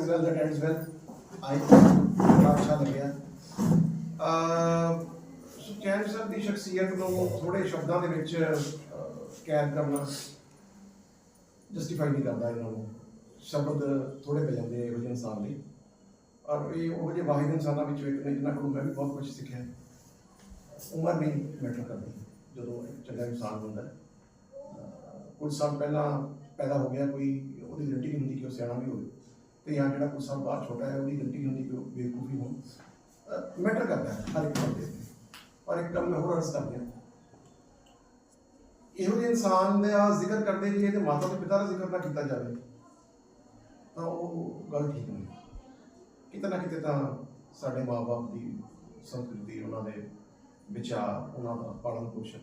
Is well that ends well I ਬੜਾ ਅੱਛਾ ਲੱਗਿਆ ਅਹ ਸੁਖਚੈਨ ਸਰ ਦੀ ਸ਼ਖਸੀਅਤ ਨੂੰ ਥੋੜੇ ਸ਼ਬਦਾਂ ਦੇ ਵਿੱਚ ਅਹ, ਕੈਦ ਕਰਨਾ ਜਸਟੀਫਾਈ ਨਹੀਂ ਕਰਦਾ ਇਹਨਾਂ ਨੂੰ ਸ਼ਬਦ ਥੋੜੇ ਪੈ ਜਾਂਦੇ ਇਹੋ ਜਿਹੇ ਇਨਸਾਨ ਲਈ ਔਰ ਇਹ ਉਹ ਜਿਹੇ ਵਾਹਿਦ ਇਨਸਾਨਾਂ ਵਿੱਚੋਂ ਇੱਕ ਨੇ ਜਿਨ੍ਹਾਂ ਕੋਲੋਂ ਮੈਂ ਵੀ ਬਹੁਤ ਕੁਝ ਸਿੱਖਿਆ ਉਮਰ ਨਹੀਂ ਮੈਟਰ ਕਰਦੀ ਜਦੋਂ ਇੱਕ ਚੰਗਾ ਇਨਸਾਨ ਹੁੰਦਾ ਹੈ ਅਹ ਕੁਝ ਸਾਲ ਪਹਿਲਾਂ ਪੈਦਾ ਹੋ ਗਿਆ ਕੋਈ ਉਹਦੀ ਗਰੰਟੀ ਨਹੀਂ ਹੁੰਦੀ ਕਿ ਉਹ ਸਿਆਣਾ ਵੀ ਹੋਵੇ ਤੇ ਜਾਂ ਜਿਹੜਾ ਕੁਝ ਸਾਲ ਬਾਹਰ ਛੋਟਾ ਹੈ, ਉਹਦੀ ਗਰੰਟੀ ਹੁੰਦੀ ਬੇਵਕੂਫੀ ਹੋਣ। ਮੈਟਰ ਕਰਦਾ ਹੈ ਹਰ ਇੱਕ ਬੰਦੇ ਤੇ। ਪਰ ਇੱਕ ਕੰਮ ਹੋਰ ਅਰਜ਼ ਕਰਦੇ ਹਾਂ। ਇਹੋ ਜਿਹੇ ਇਨਸਾਨ ਦਾ ਜ਼ਿਕਰ ਕਰਦੇ ਜੀ ਇਹਦੇ ਮਾਤਾ ਤੇ ਪਿਤਾ ਦਾ ਜ਼ਿਕਰ ਨਾ ਕੀਤਾ ਜਾਵੇ, ਤਾਂ ਉਹ ਗੱਲ ਠੀਕ ਨਹੀਂ। ਕਿਤੇ ਨਾ ਕਿਤੇ ਤਾਂ ਸਾਡੇ ਮਾਪੇ ਦੀ ਸੰਸਕ੍ਰਿਤੀ, ਉਹਨਾਂ ਦੇ ਵਿਚਾਰ, ਉਹਨਾਂ ਦਾ ਪਾਲਣ ਪੋਸ਼ਣ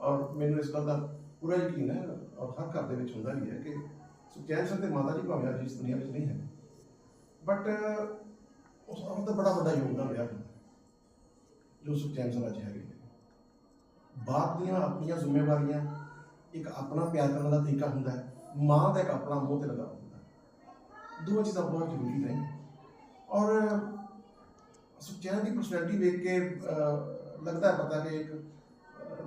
ਔਰ ਮੈਨੂੰ ਇਸ ਗੱਲ ਦਾ ਪੂਰਾ ਯਕੀਨ ਹੈ, ਔਰ ਹਰ ਘਰ ਦੇ ਵਿੱਚ ਹੁੰਦਾ ਵੀ ਹੈ ਕਿ ਸੁਖਚੈਨ ਸਿੰਘ ਤੇ ਮਾਤਾ ਜੀ ਭਾਵੇਂ ਅੱਜ ਇਸ ਦੁਨੀਆ ਵਿੱਚ ਨਹੀਂ ਹੈ ਬਟ ਉਸ ਉਹਨਾਂ ਦਾ ਬੜਾ ਵੱਡਾ ਯੋਗਦਾਨ ਰਿਹਾ ਜੋ ਸੁਖਚੈਨ ਸਿੰਘ ਅੱਜ ਹੈਗੇ ਨੇ ਬਾਪ ਦੀਆਂ ਆਪਣੀਆਂ ਜ਼ਿੰਮੇਵਾਰੀਆਂ ਇੱਕ ਆਪਣਾ ਪਿਆਰ ਕਰਨ ਦਾ ਤਰੀਕਾ ਹੁੰਦਾ ਹੈ ਮਾਂ ਦਾ ਇੱਕ ਆਪਣਾ ਮੋਹ ਤੇ ਲਗਾ ਹੁੰਦਾ ਹੈ ਦੋਵਾਂ ਚੀਜ਼ਾਂ ਬਹੁਤ ਜ਼ਰੂਰੀ ਨੇ ਔਰ ਸੁਖਚੈਨ ਦੀ ਪਰਸਨੈਲਿਟੀ ਵੇਖ ਕੇ ਅਹ, ਲੱਗਦਾ ਹੈ ਪਤਾ ਕਿ ਇੱਕ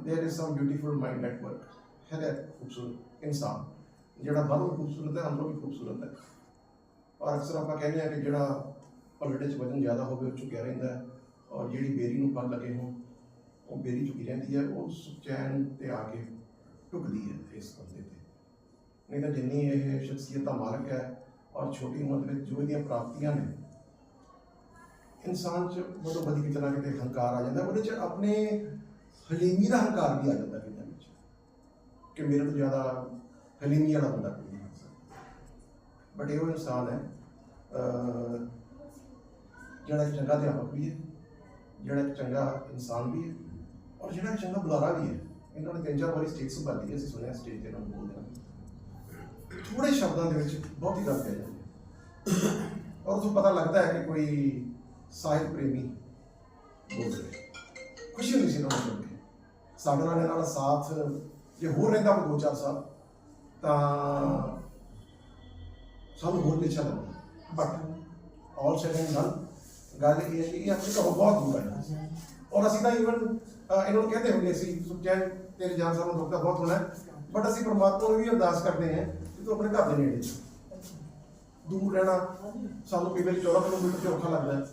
there is some beautiful mind at work है खूबसूरत इंसान ਜਿਹੜਾ ਬਾਹਰੋਂ ਵੀ ਖੂਬਸੂਰਤ ਹੈ, ਅੰਦਰੋਂ ਵੀ ਖੂਬਸੂਰਤ ਹੈ। ਔਰ ਅਕਸਰ ਆਪਾਂ ਕਹਿੰਦੇ ਆ ਕਿ ਜਿਹੜਾ ਪਲੜੇ 'ਚ ਵਜਨ ਜ਼ਿਆਦਾ ਹੋਵੇ, ਉਹ ਝੁਕਿਆ ਰਹਿੰਦਾ ਹੈ। ਔਰ ਜਿਹੜੀ ਬੇਰੀ ਨੂੰ ਫਲ ਲੱਗੇ ਹੋ ਉਹ ਬੇਰੀ ਝੁਕੀ ਰਹਿੰਦੀ ਹੈ, ਉਹ ਸੁਚੈਨ ਤੇ ਆ ਕੇ ਝੁਕਦੀ ਹੈ ਇਸ ਬੰਦੇ ਤੇ। ਨਹੀਂ ਤਾਂ ਜਿੰਨੀ ਇਹ ਸ਼ਖਸੀਅਤ ਦਾ ਮਾਲਕ ਹੈ ਔਰ ਛੋਟੀ ਉਮਰ ਦੇ ਵਿੱਚ ਜੋ ਇਹਦੀਆਂ ਪ੍ਰਾਪਤੀਆਂ ਨੇ, ਇਨਸਾਨ 'ਚ ਬੜੋ ਬਦੀ ਕਿਤੇ ਨਾ ਕਿਤੇ ਹੰਕਾਰ ਆ ਜਾਂਦਾ ਉਹਦੇ 'ਚ ਆਪਣੇ ਹਲੀਮੀ ਦਾ ਹੰਕਾਰ ਵੀ ਆ ਜਾਂਦਾ ਕਿਤੇ ਵਿੱਚ ਕਿ ਮੇਰੇ ਤੋਂ ਜ਼ਿਆਦਾ ਹਲੀਮੀ ਵਾਲਾ ਬੰਦਾ ਕੋਈ ਨਹੀਂ ਹੋ ਸਕਦਾ। ਬਟ ਇਹ ਉਹ ਇਨਸਾਨ ਹੈ ਜਿਹੜਾ ਇੱਕ ਚੰਗਾ ਅਧਿਆਪਕ ਵੀ ਹੈ, ਜਿਹੜਾ ਇੱਕ ਚੰਗਾ ਇਨਸਾਨ ਵੀ ਹੈ, ਔਰ ਜਿਹੜਾ ਇੱਕ ਚੰਗਾ ਬੁਲਾਰਾ ਵੀ ਹੈ। ਇਹਨਾਂ ਨੇ ਤਿੰਨ ਚਾਰ ਵਾਰੀ ਸਟੇਜ ਸੰਭਾਲੀ ਹੈ ਅਸੀਂ ਸੁਣਿਆ ਸਟੇਜ ਤੇ ਇਹਨਾਂ ਬੋਲਦੇ ਹਨ ਥੋੜੇ ਸ਼ਬਦਾਂ ਦੇ ਵਿੱਚ ਬਹੁਤੀ ਗੱਲ ਕਹਿ ਜਾਂਦੀ ਹੈ ਔਰ ਤੁਹਾਨੂੰ ਪਤਾ ਲੱਗਦਾ ਹੈ ਕਿ ਕੋਈ ਸਾਹਿਤ ਪ੍ਰੇਮੀ ਬੋਲ ਰਿਹਾ ਖੁਸ਼ੀ ਹੁੰਦੀ ਸੀ ਉਹਨਾਂ ਨੂੰ ਸੁਣ ਕੇ। ਸਾਡੇ ਨਾਲ ਇਹਨਾਂ ਦਾ ਸਾਥ, ਜੇ ਹੋਰ ਰਹਿੰਦਾ ਕੋਈ ਦੋ ਚਾਰ ਸਾਲ ਤਾਂ ਸਾਨੂੰ ਹੋਰ ਨਿਸ਼ਾ ਲੱਗਦਾ but all said and done ਗੱਲ ਇਹ ਹੈ ਕਿ ਇਹ ਆਪਣੇ ਘਰੋਂ ਬਹੁਤ ਦੂਰ ਹੈ ਔਰ ਅਸੀਂ ਤਾਂ ਇਵਨ ਇਹਨਾਂ ਨੂੰ ਕਹਿੰਦੇ ਹੁੰਦੇ ਸੀ ਸੁਖਚੈਨ ਤੇਰੇ ਜਾਨ ਸਾਨੂੰ ਦੁੱਖ ਦਾ ਬਹੁਤ ਹੋਣਾ ਬਟ ਅਸੀਂ ਪਰਮਾਤਮਾ ਨੂੰ ਵੀ ਅਰਦਾਸ ਕਰਦੇ ਹਾਂ ਕਿ ਤੂੰ ਆਪਣੇ ਘਰ ਦੇ ਨੇੜੇ ਦੂਰ ਰਹਿਣਾ। ਸਾਨੂੰ ਕਈ ਵਾਰੀ 14 ਕਿਲੋਮੀਟਰ ਤੇ ਔਖਾ ਲੱਗਦਾ ਹੈ।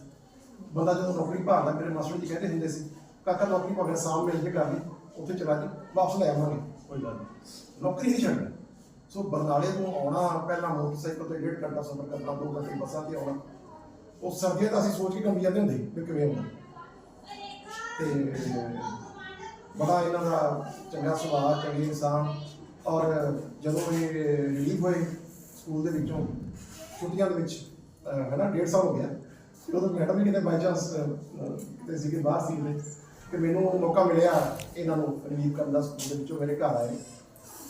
ਬੰਦਾ ਜਦੋਂ ਨੌਕਰੀ ਭਾਲਦਾ ਮੇਰੇ ਮਾਸਟਰ ਜੀ ਕਹਿੰਦੇ ਹੁੰਦੇ ਸੀ ਕਾਕਾ ਨੌਕਰੀ ਭਾਵੇਂ ਸਾਮ ਮਿਲ ਕੇ ਕਰ ਲਈ ਉੱਥੇ ਚਲਾ ਜੀ ਵਾਪਸ ਲੈ ਆਵਾਂਗੇ। ਕੋਈ ਗੱਲ ਨਹੀਂ ਨੌਕਰੀ ਨਹੀਂ ਛੱਡਣੀ। ਸੋ ਬਰਨਾਲੇ ਤੋਂ ਆਉਣਾ ਪਹਿਲਾਂ ਮੋਟਰਸਾਈਕਲ ਤੇ ਡੇਢ ਘੰਟਾ ਸਫ਼ਰ ਕਰਨਾ ਦੋ ਘੰਟੇ ਬੱਸਾਂ ਤੇ ਆਉਣਾ ਉਹ ਸਰਦੀਆਂ ਦਾ ਅਸੀਂ ਸੋਚ ਕੇ ਕੰਬੀ ਜਾਂਦੇ ਹੁੰਦੇ ਵੀ ਕਿਵੇਂ ਹੁੰਦਾ ਤੇ ਬੜਾ ਇਹਨਾਂ ਦਾ ਚੰਗਾ ਸੁਭਾਅ ਚੰਗੇ ਇਨਸਾਨ ਔਰ ਜਦੋਂ ਇਹ ਰਿਲੀਵ ਹੋਏ ਸਕੂਲ ਦੇ ਵਿੱਚੋਂ ਛੁੱਟੀਆਂ ਦੇ ਵਿੱਚ ਅਹ, ਹੈ ਨਾ ਡੇਢ ਸਾਲ ਹੋ ਗਿਆ। ਫਿਰ ਉਦੋਂ ਮੈਡਮ ਵੀ ਕਿਤੇ ਬਾਈ ਚਾਂਸ ਕਿਤੇ ਸੀਗੇ ਬਾਹਰ ਸੀਗੇ ਕਿ ਮੈਨੂੰ ਮੌਕਾ ਮਿਲਿਆ ਇਹਨਾਂ ਨੂੰ ਰਿਲੀਵ ਕਰਨ ਦਾ ਸਕੂਲ ਦੇ ਵਿੱਚੋਂ ਮੇਰੇ ਘਰ ਆਏ।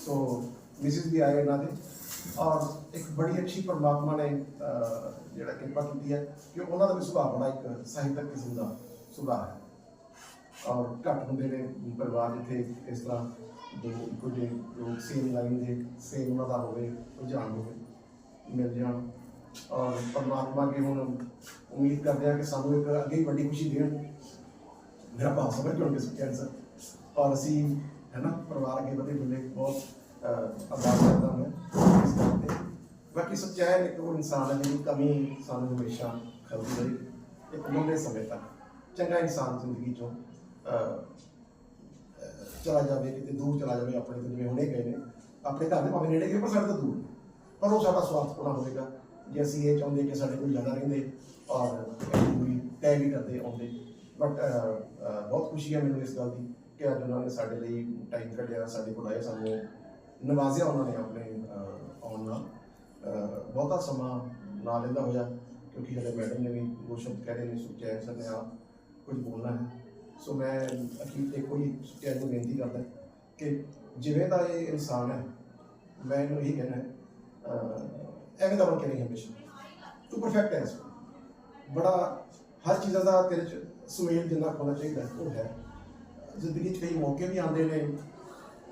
ਸੋ ਮਿਸਿਸ ਵੀ ਆਏ ਇਹਨਾਂ ਦੇ। ਔਰ ਇੱਕ ਬੜੀ ਅੱਛੀ ਪਰਮਾਤਮਾ ਨੇ ਜਿਹੜਾ ਕਿਰਪਾ ਕੀਤੀ ਹੈ ਕਿ ਉਹਨਾਂ ਦਾ ਵੀ ਸੁਭਾਅ ਬੜਾ ਇੱਕ ਸਾਹਿਤਕ ਕਿਸਮ ਦਾ ਸੁਭਾਅ ਹੈ। ਔਰ ਘੱਟ ਹੁੰਦੇ ਨੇ ਪਰਿਵਾਰ ਜਿੱਥੇ ਇਸ ਤਰ੍ਹਾਂ ਦੋ ਇੱਕੋ ਜਿਹੇ ਲੋਕ ਸੇਮ ਲਾਈਨ ਦੇ ਸੇਮ ਉਹਨਾਂ ਦਾ ਹੋਵੇ, ਰੁਝਾਨ ਹੋਵੇ, ਮਿਲ ਜਾਣ। ਔਰ ਪਰਮਾਤਮਾ ਅੱਗੇ ਹੁਣ ਉਮੀਦ ਕਰਦੇ ਆ ਕਿ ਸਾਨੂੰ ਇੱਕ ਅੱਗੇ ਹੀ ਵੱਡੀ ਖੁਸ਼ੀ ਦੇਣ। ਮੇਰਾ ਭਾਵ ਸਮਝ ਲਓ ਕਿ ਸੁਖਿਆ ਔਰ ਅਸੀਂ, ਹੈ ਨਾ, ਪਰਿਵਾਰ ਅੱਗੇ ਵਧੇ ਬੁੱਲੇ ਬਹੁਤ ਅਹ, ਅਰਦਾਸ ਕਰਦਾ ਮੈਂ ਇਸ ਗੱਲ ਬਾਕੀ ਸੱਚਾਈ ਇੱਕ ਉਹ ਇਨਸਾਨ ਹੈ ਜਿਹਦੀ ਕਮੀ ਸਾਨੂੰ ਹਮੇਸ਼ਾ ਖਲਦੀ ਰਹੀ ਇੱਕ ਲੰਬੇ ਸਮੇਂ ਤੱਕ। ਚੰਗਾ ਇਨਸਾਨ ਜ਼ਿੰਦਗੀ ਚੋਂ ਚਲਾ ਜਾਵੇ ਕਿਤੇ ਦੂਰ ਚਲਾ ਜਾਵੇ ਆਪਣੇ ਤੋਂ ਜਿਵੇਂ ਹੁਣੇ ਗਏ ਨੇ। ਆਪਣੇ ਘਰ ਦੇ ਭਾਵੇਂ ਨੇੜੇ ਗਏ ਪਰ ਸਾਡੇ ਤੋਂ ਦੂਰ। ਪਰ ਉਹ ਸਾਡਾ ਸਵਾਰਥ ਪੂਰਾ ਹੋਵੇਗਾ। ਜੇ ਅਸੀਂ ਇਹ ਚਾਹੁੰਦੇ ਕਿ ਸਾਡੇ ਕੋਲ ਜ਼ਿਆਦਾ ਰਹਿੰਦੇ ਔਰ ਇੰਨੀ ਤੈਅ ਵੀ ਕਰਦੇ ਆਉਂਦੇ। ਬਟ ਬਹੁਤ ਖੁਸ਼ੀ ਹੈ ਮੈਨੂੰ ਇਸ ਗੱਲ ਦੀ ਕਿ ਅੱਜ ਉਹਨਾਂ ਨੇ ਸਾਡੇ ਲਈ ਟਾਈਮ ਕੱਢਿਆ ਸਾਡੇ ਕੋਲ ਆਏ ਸਾਨੂੰ ਨਵਾਜ਼ਿਆ ਉਹਨਾਂ ਨੇ ਆਪਣੇ ਆਉਣ ਨਾਲ। ਬਹੁਤਾ ਸਮਾਂ ਨਾ ਲੈਂਦਾ ਹੋਇਆ ਕਿਉਂਕਿ ਹਲੇ ਮੈਡਮ ਨੇ ਵੀ ਦੋ ਸ਼ਬਦ ਕਹਿ ਰਹੇ ਨੇ ਸੁਚੈਨ ਸਰ ਨੇ ਆ ਕੁਝ ਬੋਲਣਾ ਹੈ। ਸੋ ਮੈਂ ਅਖੀਰ ਤੇ ਕੋਈ ਸੁਚੈਨ ਨੂੰ ਬੇਨਤੀ ਕਰਦਾ ਕਿ ਜਿਵੇਂ ਦਾ ਇਹ ਇਨਸਾਨ ਹੈ ਮੈਂ ਇਹਨੂੰ ਇਹੀ ਕਹਿਣਾ ਹੈ ਅਹ, ਐਵੇਂ ਦਾ ਬਣ ਕੇ ਨਹੀਂ ਹਮੇਸ਼ਾ। ਤੂੰ ਪਰਫੈਕਟ ਹੈ ਇਸ ਬੜਾ ਹਰ ਚੀਜ਼ ਦਾ ਤੇਰੇ ਚ ਸੁਮੇਲ ਜਿੰਨਾ ਹੋਣਾ ਚਾਹੀਦਾ ਉਹ ਹੈ। ਜ਼ਿੰਦਗੀ 'ਚ ਕਈ ਮੌਕੇ ਵੀ ਆਉਂਦੇ ਨੇ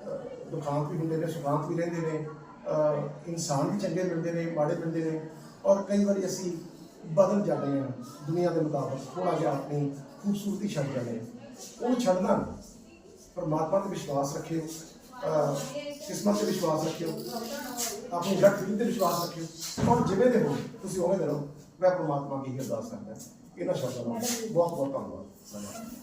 ਅਹ ਦੁਖਾਂਤ ਵੀ ਹੁੰਦੇ ਨੇ ਸੁਖਾਂਤ ਵੀ ਰਹਿੰਦੇ ਨੇ ਅਹ ਇਨਸਾਨ ਵੀ ਚੰਗੇ ਮਿਲਦੇ ਨੇ ਮਾੜੇ ਮਿਲਦੇ ਨੇ ਔਰ ਕਈ ਵਾਰੀ ਅਸੀਂ ਬਦਲ ਜਾਂਦੇ ਹਾਂ ਦੁਨੀਆ ਦੇ ਮੁਤਾਬਕ ਥੋੜਾ ਜਿਹਾ ਆਪਣੀ ਖੂਬਸੂਰਤੀ ਛੱਡ ਜਾਂਦੇ ਹਾਂ ਉਹਨੂੰ ਛੱਡਣਾ ਨਹੀਂ ਪਰਮਾਤਮਾ ਤੇ ਵਿਸ਼ਵਾਸ ਰੱਖਿਓ ਅਹ ਕਿਸਮਤ ਤੇ ਵਿਸ਼ਵਾਸ ਰੱਖਿਓ ਆਪਣੀ ਜੱਟ ਤੇ ਵਿਸ਼ਵਾਸ ਰੱਖਿਓ ਔਰ ਜਿਵੇਂ ਦੇ ਹੋ ਤੁਸੀਂ ਉਵੇਂ ਦੇ ਰਹੋ ਮੈਂ ਪਰਮਾਤਮਾ ਕੀ ਅਰਦਾਸ ਕਰਦਾ ਇਹਨਾਂ ਸ਼ਬਦਾਂ ਨਾਲ ਬਹੁਤ ਬਹੁਤ ਧੰਨਵਾਦ